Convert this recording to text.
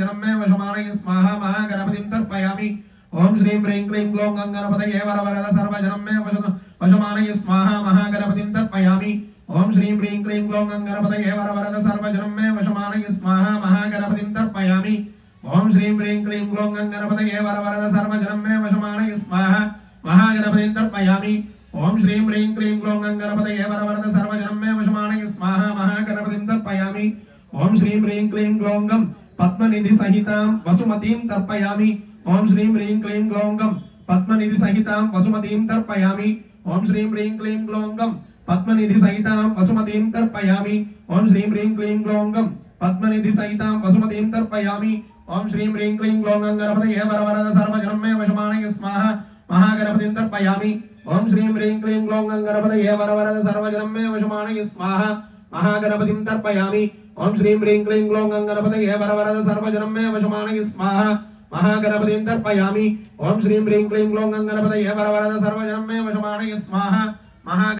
జనం మే వశమానై స్వాహ మహాగణపతిం తర్పయామి ఓం శ్రీం హ్రీం క్లీం గ్లోం గంగణపతయే వరవరద సర్వజనం మే వశ వశమానై స్వాహ మహాగణపతిం తర్పయామి ఓం శ్రీం హ్రీం క్లీం గ్లోం గంగణపతయే వరవరద సర్వజనం మే స్వాహ మహాగణపతిం తర్పయామి ఓం శ్రీం హ్రీం క్లీం గ్లోం గంగణపతయే వరవరద సర్వజనం మే స్వాహ మహాగణపతిం తర్పయామి ఓం శ్రీం హ్రీం క్లీం గ్లోం గంగణపతయే వరవరద సర్వజనం మే స్వాహ మహాగణపతిం తర్పయామి ఓం శ్రీం హ్రీం క్లీం గ్లోంగం गं पद्मनिधि सहितां वसुमतीं तर्पयामि ॐ श्रीं ह्रीं क्लीं ग्लौं गं पद्मनिधि सहितां वसुमतीं तर्पयामि ॐ श्रीं ह्रीं क्लीं ग्लौं गं पद्मनिधि सहितां वसुमतीं तर्पयामि ॐ श्रीं ह्रीं क्लीं ग्लौं गं पद्मनिधि सहितां वसुमतीं तर्पयामि ॐ श्रीं ह्रीं क्लीं ग्लौं गङ्गणपतये वरवरद सर्वजनं मे वशमानय स्वाहा महागणपतिं तर्पयामि ॐ श्रीं ह्रीं क्लीं ग्लौं गङ्गणपतये वरवरद మహాగణపతి తర్పయామి ఓం శ్రీం హ్రీం క్లీం గ్లోం గణపతయే వరవరద సర్వజనం మే వశమానగి స్వాహ మహాగణపతి తర్పయామి ఓం శ్రీం హ్రీం క్లీం గ్లోం గణపతయే వరవరద సర్వజనం మే వశమానగి స్వాహ మహా